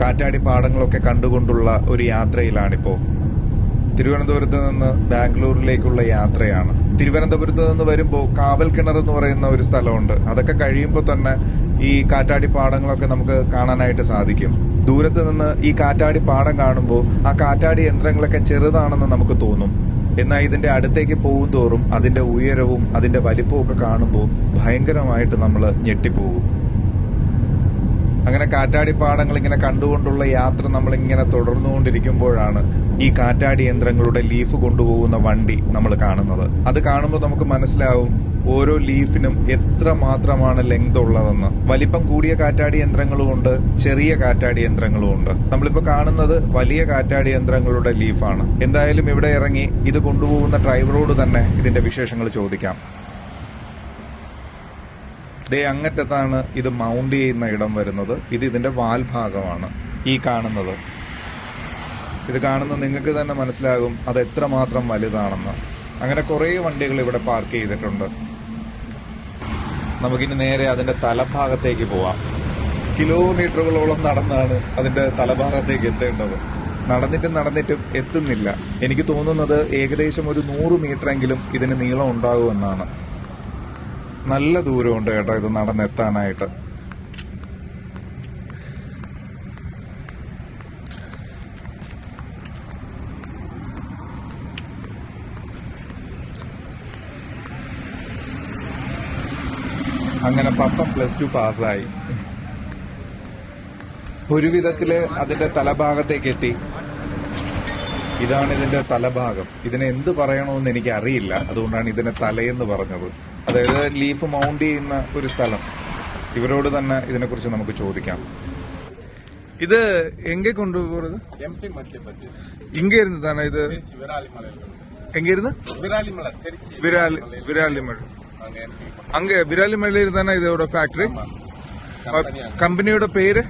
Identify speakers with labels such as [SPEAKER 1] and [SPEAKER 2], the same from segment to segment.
[SPEAKER 1] കാറ്റാടി പാടങ്ങളൊക്കെ കണ്ടുകൊണ്ടുള്ള ഒരു യാത്രയിലാണിപ്പോ. തിരുവനന്തപുരത്ത് നിന്ന് ബാംഗ്ലൂരിലേക്കുള്ള യാത്രയാണ്. തിരുവനന്തപുരത്ത് നിന്ന് വരുമ്പോൾ കാവൽ കിണർ എന്ന് പറയുന്ന ഒരു സ്ഥലമുണ്ട്. അതൊക്കെ കഴിയുമ്പോൾ തന്നെ ഈ കാറ്റാടി പാടങ്ങളൊക്കെ നമുക്ക് കാണാനായിട്ട് സാധിക്കും. ദൂരത്ത് നിന്ന് ഈ കാറ്റാടി പാടം കാണുമ്പോൾ ആ കാറ്റാടി യന്ത്രങ്ങളൊക്കെ ചെറുതാണെന്ന് നമുക്ക് തോന്നും. എന്നാൽ ഇതിന്റെ അടുത്തേക്ക് പോകും തോറും അതിന്റെ ഉയരവും അതിന്റെ വലിപ്പവും ഒക്കെ കാണുമ്പോൾ ഭയങ്കരമായിട്ട് നമ്മൾ ഞെട്ടിപ്പോകും. അങ്ങനെ കാറ്റാടിപ്പാടങ്ങൾ ഇങ്ങനെ കണ്ടുകൊണ്ടുള്ള യാത്ര നമ്മളിങ്ങനെ തുടർന്നുകൊണ്ടിരിക്കുമ്പോഴാണ് ഈ കാറ്റാടി യന്ത്രങ്ങളുടെ ലീഫ് കൊണ്ടുപോകുന്ന വണ്ടി നമ്മൾ കാണുന്നത്. അത് കാണുമ്പോൾ നമുക്ക് മനസ്സിലാവും ഓരോ ലീഫിനും എത്ര മാത്രമാണ് ലെങ്ത് ഉള്ളതെന്ന്. വലിപ്പം കൂടിയ കാറ്റാടി യന്ത്രങ്ങളും ഉണ്ട് ചെറിയ കാറ്റാടി യന്ത്രങ്ങളും ഉണ്ട്. നമ്മളിപ്പോ കാണുന്നത് വലിയ കാറ്റാടി യന്ത്രങ്ങളുടെ ലീഫാണ്. എന്തായാലും ഇവിടെ ഇറങ്ങി ഇത് കൊണ്ടുപോകുന്ന ഡ്രൈവറോട് തന്നെ ഇതിന്റെ വിശേഷങ്ങൾ ചോദിക്കാം. ദേ അങ്ങറ്റത്താണ് ഇത് മൗണ്ട് ചെയ്യുന്ന ഇടം വരുന്നത്. ഇത് ഇതിന്റെ വാൽ ഭാഗമാണ് ഈ കാണുന്നത്. ഇത് കാണുന്ന നിങ്ങൾക്ക് തന്നെ മനസ്സിലാകും അത് എത്രമാത്രം വലുതാണെന്ന്. അങ്ങനെ കുറേ വണ്ടികൾ ഇവിടെ പാർക്ക് ചെയ്തിട്ടുണ്ട്. നമുക്കിനി നേരെ അതിന്റെ തലഭാഗത്തേക്ക് പോവാം. കിലോമീറ്ററുകളോളം നടന്നാണ് അതിന്റെ തലഭാഗത്തേക്ക് എത്തേണ്ടത്. നടന്നിട്ടും നടന്നിട്ടും എത്തുന്നില്ല. എനിക്ക് തോന്നുന്നത് ഏകദേശം ഒരു നൂറ് മീറ്ററെങ്കിലും ഇതിന് നീളം ഉണ്ടാകുമെന്നാണ്. നല്ല ദൂരമുണ്ട് കേട്ടോ ഇത് നടന്നെത്താനായിട്ട് അങ്ങനെ പപ്പ പ്ലസ് ടു പാസ്സായി. ഒരു വിധത്തിൽ അതിന്റെ തലഭാഗത്തേക്ക് എത്തി. ഇതാണ് ഇതിന്റെ തലഭാഗം. ഇതിനെ എന്ത് പറയണമെന്ന് എനിക്ക് അറിയില്ല അതുകൊണ്ടാണ് ഇതിനെ തലയെന്ന് പറഞ്ഞത്. അതായത് ലീഫ് മൗണ്ട് ചെയ്യുന്ന ഒരു സ്ഥലം. ഇവരോട് തന്നെ ഇതിനെക്കുറിച്ച് നമുക്ക് ചോദിക്കാം. ഇത് എങ്കെ കൊണ്ടുപോകുന്നത് ഇങ്ങനെ ഇത്?
[SPEAKER 2] എങ്കിരുന്നു
[SPEAKER 1] അങ്ങ് വിരാലിമലയിൽ തന്നെ ഇത് ഇവിടെ
[SPEAKER 2] ഫാക്ടറി
[SPEAKER 1] കമ്പനിയുടെ പേര്?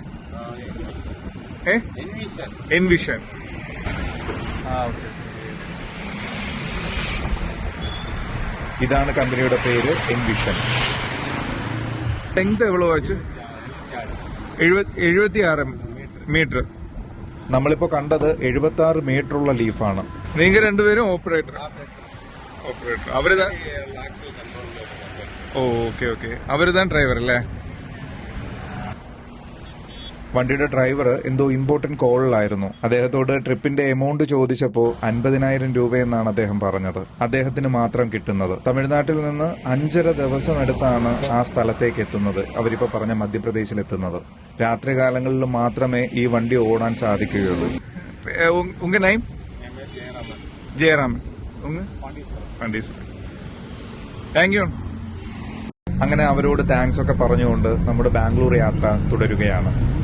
[SPEAKER 2] എൻവിഷൻ
[SPEAKER 1] എൻവിഷൻ ആ ഓക്കെ. ഇതാണ് കമ്പനിയുടെ പേര് എൻവിഷൻ ലെങ്ത് എവ്വളോ വെച്ച്? എഴുപത്തിയാറ് മീറ്റർ. നമ്മളിപ്പോ കണ്ടത് എഴുപത്തി ആറ് മീറ്റർ ഉള്ള ലീഫാണ്. നിങ്ങൾ രണ്ടുപേരും ഓപ്പറേറ്റർ. ഓപ്പറേറ്റർ. അവർ ഓക്കെ ഓക്കെ. അവർ ഡ്രൈവർ അല്ലേ വണ്ടിയുടെ ഡ്രൈവർ എന്തോ ഇമ്പോർട്ടന്റ് കോളിലായിരുന്നു അദ്ദേഹത്തോട് ട്രിപ്പിന്റെ എമൗണ്ട് ചോദിച്ചപ്പോൾ അൻപതിനായിരം രൂപയെന്നാണ് അദ്ദേഹം പറഞ്ഞത്. അദ്ദേഹത്തിന് മാത്രം കിട്ടുന്നത്. തമിഴ്നാട്ടിൽ നിന്ന് അഞ്ചര ദിവസം എടുത്താണ് ആ സ്ഥലത്തേക്ക് എത്തുന്നത്. അവരിപ്പോ പറഞ്ഞ മധ്യപ്രദേശിൽ എത്തുന്നത് രാത്രികാലങ്ങളിൽ മാത്രമേ ഈ വണ്ടി ഓടാൻ സാധിക്കുകയുള്ളൂ. ഉങ്ക നൈം ജയറാമൻ ഉങ്ക പണ്ടീശ്വരൻ താങ്ക് യു അങ്ങനെ അവരോട് താങ്ക്സ് ഒക്കെ പറഞ്ഞുകൊണ്ട് നമ്മുടെ ബാംഗ്ലൂർ യാത്ര തുടരുകയാണ്.